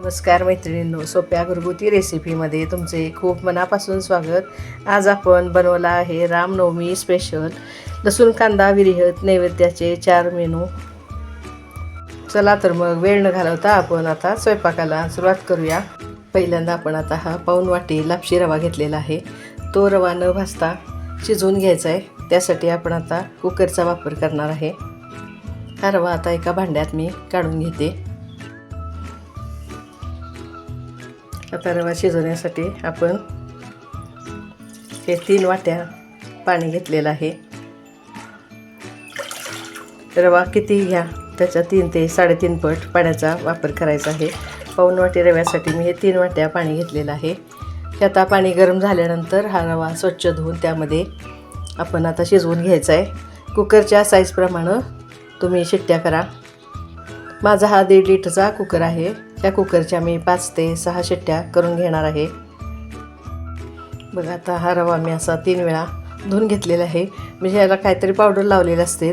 नमस्कार मैत्रिणींनो सोप्या घरगुती रेसिपीमध्ये तुमचे खूप मनापासून स्वागत. आज आपण बनवला आहे रामनवमी स्पेशल लसूण कांदा विरिहत नैवेद्याचे चार मेनू. चला तर मग वेळ न घालवता आपण आता स्वयंपाकाला सुरुवात करूया. पहिल्यांदा आपण आता हा पाऊन वाटी लापशी रवा घेतलेला आहे. तो रवा न भाजता शिजवून घ्यायचा आहे. त्यासाठी आपण आता कुकरचा वापर करणार आहे. हा रवा आता एका भांड्यात मी काढून घेते. आता रवा शिजवण्यासाठी आपण हे तीन वाट्या पाणी घेतलेलं आहे. रवा किती घ्या त्याच्या तीन ते साडेतीन पट पाण्याचा वापर करायचा आहे. पाऊन वाटी रव्यासाठी मी हे तीन वाट्या पाणी घेतलेलं आहे. हे आता पाणी गरम झाल्यानंतर हा रवा स्वच्छ धुवून त्यामध्ये आपण आता शिजवून घ्यायचा आहे. कुकरच्या साईजप्रमाणे तुम्ही शिट्ट्या करा. माझा हा दीड लिटरचा कुकर आहे. त्या कुकरच्या मी पाच ते सहा शिट्ट्या करून घेणार आहे. बघा आता हा रवा मी असा तीन वेळा धुवून घेतलेला आहे. म्हणजे ह्याला काहीतरी पावडर लावलेले असते.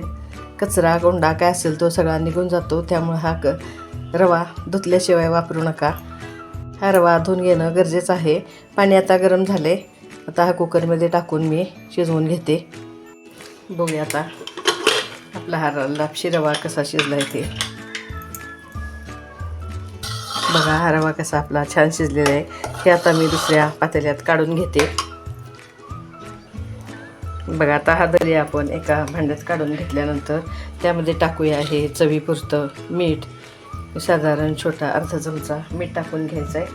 कचरा गोंडा काय असेल तो सगळा निघून जातो. त्यामुळे हा क रवा धुतल्याशिवाय वापरू नका. हा रवा धुवून घेणं गरजेचं आहे. पाणी आता गरम झाले आता हा कुकरमध्ये टाकून मी शिजवून घेते. बघूया आता आपला हा लापशी रवा कसा शिजला आहे ते. बघा हा रवा कसा आपला छान शिजलेला आहे. हे आता मी दुसऱ्या पातेल्यात काढून घेते. बघा आता हा दरी आपण एका भांड्यात काढून घेतल्यानंतर त्यामध्ये टाकूया हे चवीपुरतं मीठ. साधारण छोटा अर्धा चमचा मीठ टाकून घ्यायचं आहे.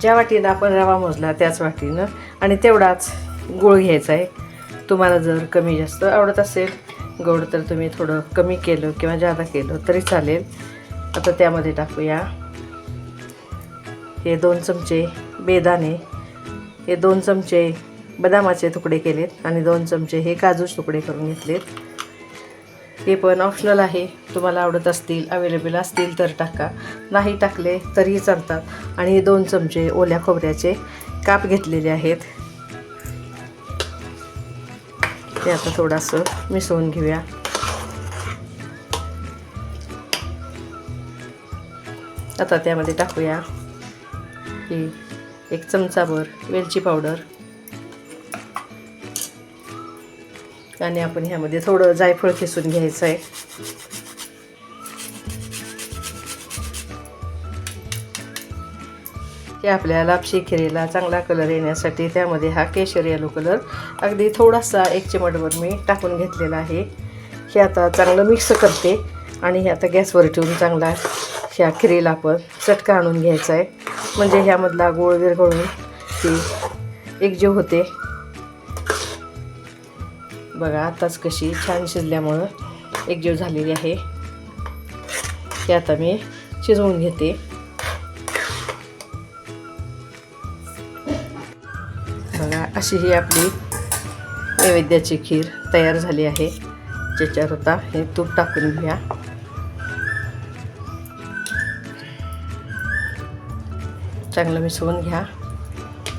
ज्या वाटीनं आपण रवा मोजला त्याच वाटीनं आणि तेवढाच गूळ घ्यायचा आहे. तुम्हाला जर कमी जास्त आवडत असेल गोड तर तुम्ही थोडं कमी केलं किंवा जादा केलं तरी चालेल. आता त्यामध्ये टाकूया हे दोन चमचे बेदाणे हे दोन चमचे बदामाचे तुकडे केलेत आणि दोन चमचे हे काजूचे तुकडे करून घेतलेत. हे पण ऑप्शनल आहे. तुम्हाला आवडत असतील अवेलेबल असतील तर टाका. नाही टाकले तरीही चालतात. आणि हे दोन चमचे ओल्या खोबऱ्याचे काप घेतलेले आहेत. ते आता थोडंसं मिसळून घेऊया. आता त्यामध्ये टाकूया. ही एक चमचाभर वेलची पावडर. आणि आपण ह्यामध्ये थोडं जायफळ खेसून घ्यायचं आहे ते आपल्या लापशी खिरीला चांगला कलर येण्यासाठी त्यामध्ये हा केशर येलो कलर अगदी थोडासा एक चिमटभर मी टाकून घेतलेला आहे. हे आता चांगलं मिक्स करते आणि हे आता गॅसवर ठेवून चांगला ह्या खिरीला आपण चटका आणून घ्यायचा आहे म्हणजे ह्यामधला गोळ विरघळून ती एकजीव होते. बघा आताच कशी छान शिजल्यामुळं एकजीव झालेली आहे. ती आता मी शिजवून घेते. बघा अशी ही आपली नैवेद्याची खीर तयार झाली आहे. ज्याच्यावर आता हे तूप टाकून घ्या चांगलं मिसळून घ्या.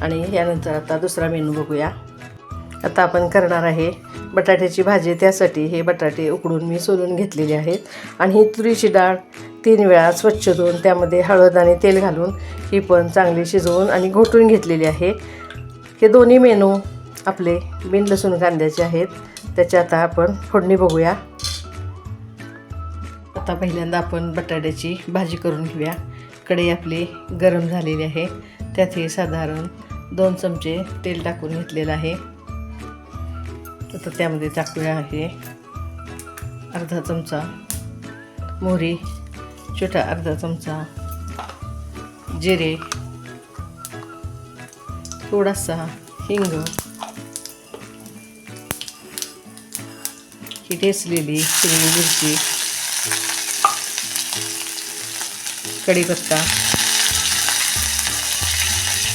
आणि यानंतर आता दुसरा मेनू बघूया. आता आपण करणार आहे बटाट्याची भाजी. त्यासाठी हे बटाटे उकडून मी सोलून घेतलेले आहेत. आणि ही तुरीची डाळ तीन वेळा स्वच्छ धुवून त्यामध्ये हळद आणि तेल घालून ही पण चांगली शिजवून आणि घोटून घेतलेली आहे. हे दोन्ही मेनू आपले बिन लसूण कांद्याचे आहेत. त्याच्या आता आपण फोडणी बघूया. आता पहिल्यांदा आपण बटाट्याची भाजी करून घेऊया. कढई आपली गरम झालेली आहे. त्यात हे साधारण दोन चमचे तेल टाकून घेतलेलं आहे. आता त्यामध्ये टाकूया आहे अर्धा चमचा मोहरी छोटा अर्धा चमचा जिरे थोडासा हिंग. ही टेसलेली हिरवी मिरची कढीपत्ता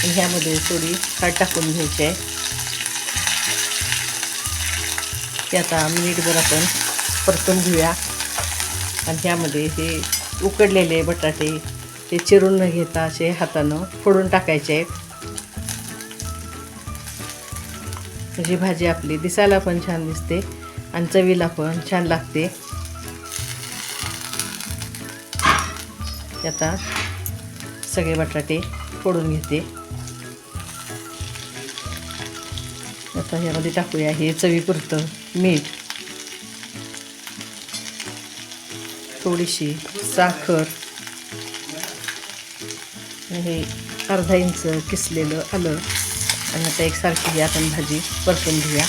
ह्यामध्ये थोडी हळद टाकून घ्यायची आहे. ते आता मिनिटभर आपण परतून घेऊया. आणि ह्यामध्ये हे उकडलेले बटाटे ते चिरून न घेता असे हातानं फोडून टाकायचे आहेत. म्हणजे भाजी आपली दिसायला पण छान दिसते आणि चवीला पण छान लागते. आता सगळे बटाटे फोडून घेते. आता ह्यामध्ये टाकूया हे चवीपुरतं मीठ. थोडीशी साखर. हे अर्धा इंच किसलेलं आलं. आणि आता एकसारखी ही आपण भाजी परतून घेऊया.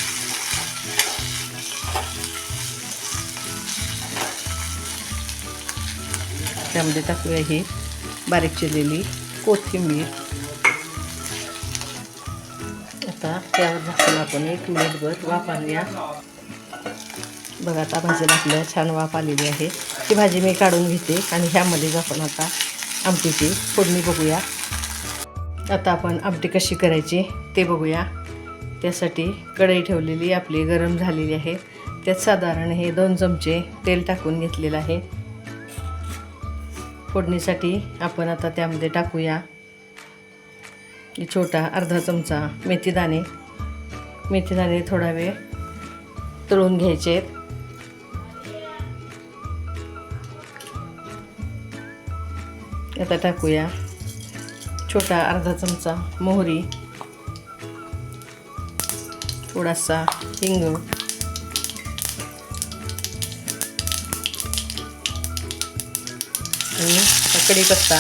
त्यामध्ये टाकूया ही बारीक चिरलेली कोथिंबीर. आता त्यावर झाकून आपण एक मिनिटभर वाफ आणूया. बघा आता भाजीला आपल्याला छान वाफ आलेली आहे. ही भाजी मी काढून घेते आणि ह्यामध्येच आपण आता आमटीची फोडणी बघूया. आता आपण आमटी कशी करायची ते बघूया. त्यासाठी कढई ठेवलेली आपली गरम झालेली आहे. त्यात साधारण हे दोन चमचे तेल टाकून घेतलेलं आहे. फोडणीसाठी आपण आता त्यामध्ये टाकूया. छोटा अर्धा चमचा मेथीदाणे. मेथीदाणे थोडा वेळ तळून घ्यायचे. आता टाकूया. छोटा अर्धा चमचा मोहरी. थोडासा हिंग. आणि कढीपत्ता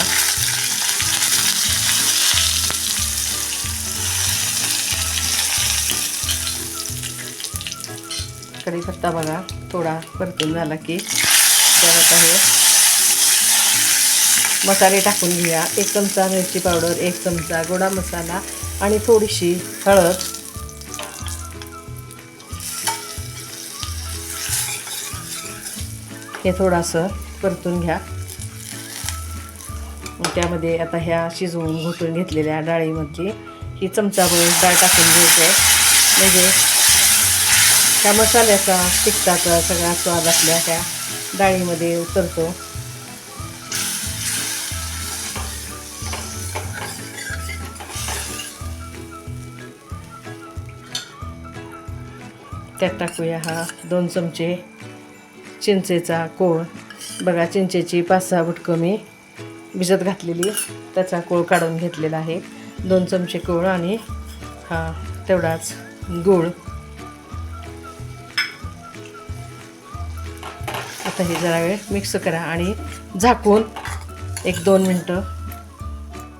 कढीपत्ता बघा थोडा परतून झाला की त्यात आहे. हे मसाले टाकून घ्या एक चमचा मिरची पावडर एक चमचा गोडा मसाला आणि थोडीशी हळद. हे थोडंसं परतून घ्या. त्यामध्ये आता ह्या शिजवून घोटून घेतलेल्या डाळीमध्ये ही चमचाभर डाळ टाकून घ्यायचं आहे. म्हणजे त्या मसाल्याचा तिखटाचा सगळा स्वाद असल्या त्या डाळीमध्ये उतरतो. त्यात टाकूया हा दोन चमचे चिंचेचा कोळ. बघा चिंचेची पाच सहा बुटकं मी भिजत घातलेली त्याचा कोळ काढून घेतलेला आहे. दोन चमचे कोळ आणि हा तेवढाच गूळ. आता हे जरा वेळ मिक्स करा आणि झाकून एक दोन मिनटं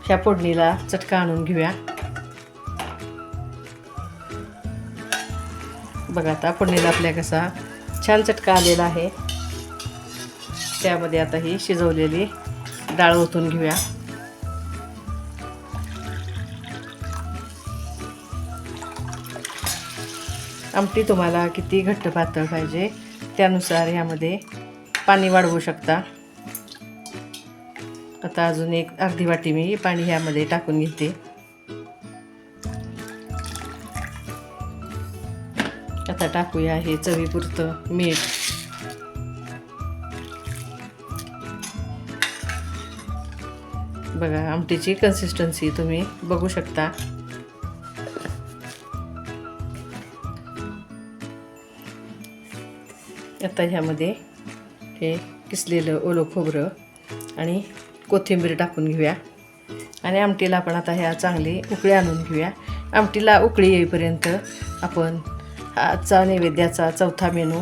ह्या फोडणीला चटका आणून घेऊया. बघा आता फोडणीला आपल्या कसा छान चटका आलेला आहे. त्यामध्ये आता ही शिजवलेली डाळ ओतून घेऊया. आमटी तुम्हाला किती घट्ट पातळ पाहिजे त्यानुसार ह्यामध्ये पाणी वाढवू शकता. आता अजून एक अर्धी वाटी मी पाणी ह्यामध्ये टाकून घेते. आता टाकूया हे चवीपुरतं मीठ. बघा आमटीची कन्सिस्टन्सी तुम्ही बघू शकता. आता ह्यामध्ये हे किसलेलं ओलं खोबरं आणि कोथिंबीर टाकून घेऊया. आणि आमटीला आपण आता ह्या चांगली उकळी आणून घेऊया. आमटीला उकळी येईपर्यंत आपण आजचा नैवेद्याचा चौथा मेनू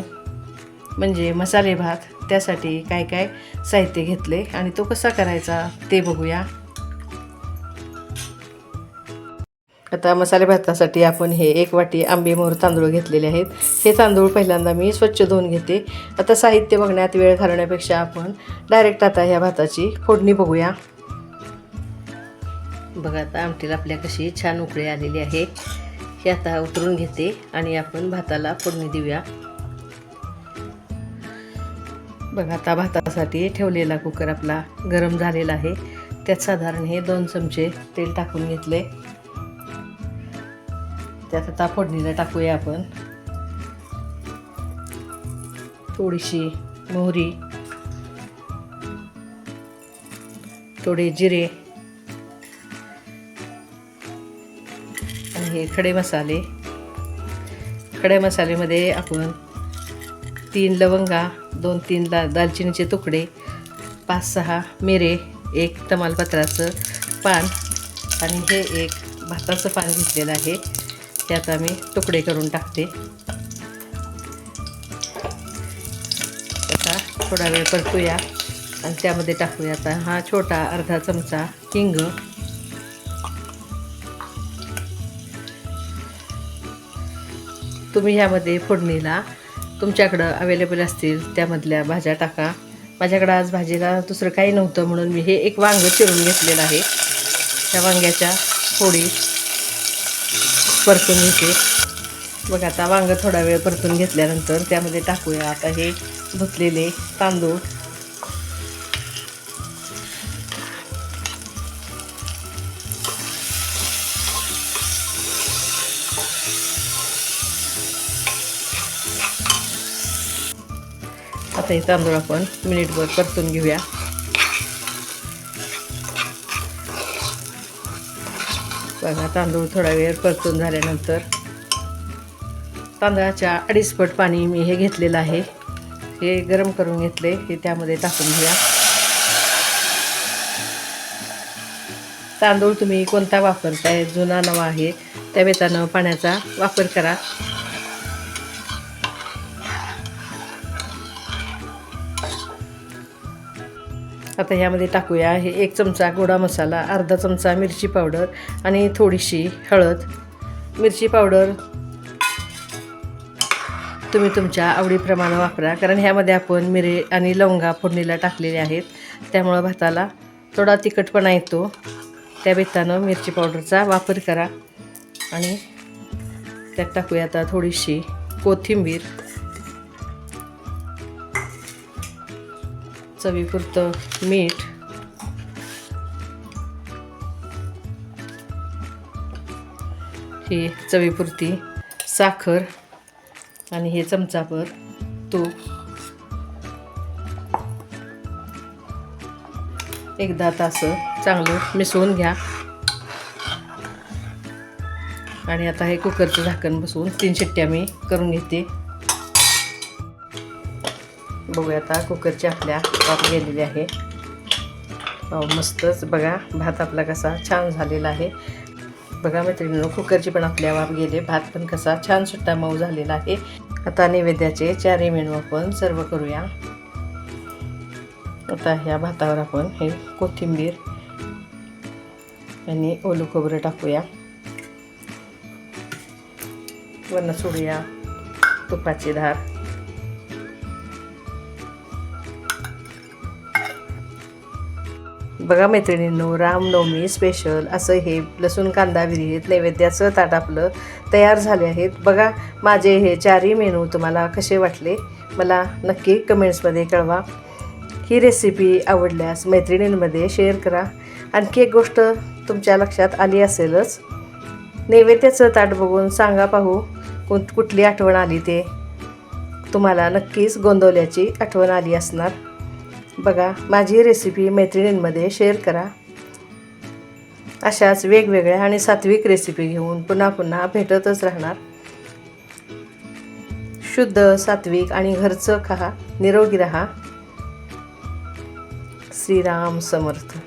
म्हणजे मसाले भात त्यासाठी काय काय साहित्य घेतले आणि तो कसा करायचा ते बघूया. आता मसाले भातासाठी आपण हे एक वाटी आंबेमोहर तांदूळ घेतलेले आहेत. हे तांदूळ पहिल्यांदा मी स्वच्छ धुवून घेते. आता साहित्य बघण्यात वेळ घालवण्यापेक्षा आपण डायरेक्ट आता ह्या भाताची फोडणी बघूया. बघा आता आमटीला आपल्या कशी छान उकळी आलेली आहे. हे आता उतरून घेते आणि आपण भाताला फोडणी देऊया. बघा आता भातासाठी ठेवलेला कुकर आपला गरम झालेला आहे. त्यात साधारण हे दोन चमचे तेल टाकून घेतले. त्यात आता फोडणीला टाकूया आपण. थोडीशी मोहरी थोडे जिरे आणि हे खडे मसाले. खडे मसाल्यामध्ये आपण तीन लवंगा दोन तीन दा दालचिनीचे तुकडे पाच सहा मिरे एक तमालपत्राचं पान आणि हे एक भाताचं पान घेतलेलं आहे. त्यात आम्ही मी तुकडे करून टाकते. आता थोडा वेळ परतूया आणि त्यामध्ये टाकूया आता हा छोटा अर्धा चमचा हिंग. तुम्ही ह्यामध्ये फोडणीला तुमच्याकडं अवेलेबल असतील त्यामधल्या भाज्या टाका. माझ्याकडं आज भाजीला दुसरं काही नव्हतं म्हणून मी हे एक वांगं चिरून घेतलेलं आहे. त्या वांग्याच्या फोडी परतून घेते. बघा आता वांगं थोडा वेळ परतून घेतल्यानंतर त्यामध्ये टाकूया. आता हे धुतलेले तांदूळ आता हे तांदूळ आपण मिनिटभर परतून घेऊया. बघा तांदूळ थोडा वेळ परतून झाल्यानंतर तांदळाच्या अडीच पट पाणी मी हे घेतलेलं आहे. हे गरम करून घेतले हे त्यामध्ये टाकून घेऊया. तांदूळ तुम्ही कोणता वापरताय जुना नवा आहे त्या बेतानं पाण्याचा वापर करा. आता ह्यामध्ये टाकूया. हे एक चमचा गोडा मसाला अर्धा चमचा मिरची पावडर आणि थोडीशी हळद. मिरची पावडर तुम्ही तुमच्या आवडीप्रमाणे वापरा. कारण ह्यामध्ये आपण मिरे आणि लवंगा फोडणीला टाकलेले आहेत. त्यामुळं भाताला थोडा तिखटपणा येतो. त्या बेतानं मिरची पावडरचा वापर करा. आणि त्यात टाकूया आता थोडीशी कोथिंबीर. चवीपुरतं मीठ. ही चवीपुरती साखर आणि हे चमचाभर तूप. एकदा तासं चांगलं मिसळून घ्या. आणि आता हे कुकरचं झाकण बसवून तीन शिट्ट्या मी करून घेते. बघूया आता कुकरची आपल्या वाफ गेलेली आहे. मस्तच बघा भात आपला कसा छान झालेला आहे. बघा मैत्रिणीनं कुकरची पण आपल्या वाफ गेले भात पण कसा छान सुट्टा मऊ झालेला आहे. आता नैवेद्याचे चारही मेनू आपण सर्व करूया. आता ह्या भातावर आपण हे कोथिंबीर आणि ओलं खोबरं टाकूया. वरनं सोडूया तुपाची धार. बघा मैत्रिणींनो रामनवमी स्पेशल असं हे लसूण कांदा विरहित नैवेद्याचं ताट आपलं तयार झाले आहेत. बघा माझे हे चारही मेनू तुम्हाला कसे वाटले मला नक्की कमेंट्समध्ये कळवा. ही रेसिपी आवडल्यास मैत्रिणींमध्ये शेअर करा. आणखी एक गोष्ट तुमच्या लक्षात आली असेलच नैवेद्याचं ताट बघून सांगा पाहू कुठली आठवण आली ते. तुम्हाला नक्कीच गोंदवल्याची आठवण आली असणार. बघा माझी रेसिपी मैत्रिणींमध्ये शेअर करा. अशाच वेगवेगळ्या आणि सात्विक रेसिपी घेऊन पुन्हा पुन्हा भेटतच राहणार. शुद्ध सात्विक आणि घरचं खा निरोगी रहा. श्रीराम समर्थ.